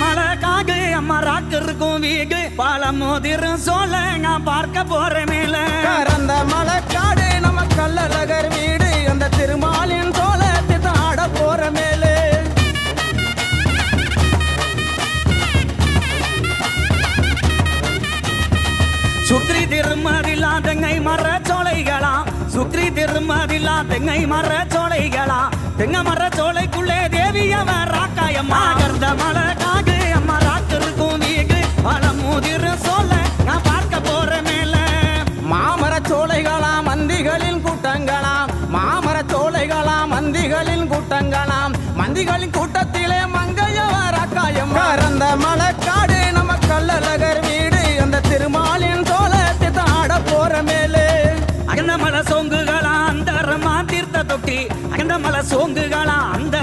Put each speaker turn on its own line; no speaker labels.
மலை காகு அம்மா ராக்கு இருக்கும் வீகு. பழம் மோதிரும் சோல நான் பார்க்க போறேன் மேல.
கறந்த மலைக்காடு நம்ம கல்லழகர் வீடு. அந்த திருமாலின் தோலத்தை தாட போற மேலே.
சுக்ரி திருமதிலா தெங்கை மர சோலைகளாம் சுக்ரி திருமதிலா தெங்கை மர சோலைகளாம் தெங்க மர சோலைக்குள்ளே தேவி அவன் ராக்காயம்மா.
கூட்டங்களாம் கூட்டத்திலே மங்கையவர் அக்காயம் கறந்த மலைக்காடு நம்ம கல்லழகர் வீடு. அந்த திருமாலின் தோலத்தை தாட போற மேலே.
அகந்த மலை சோங்குகளா அந்த தீர்த்த தொட்டி. அகந்த மலை சோங்குகளா அந்த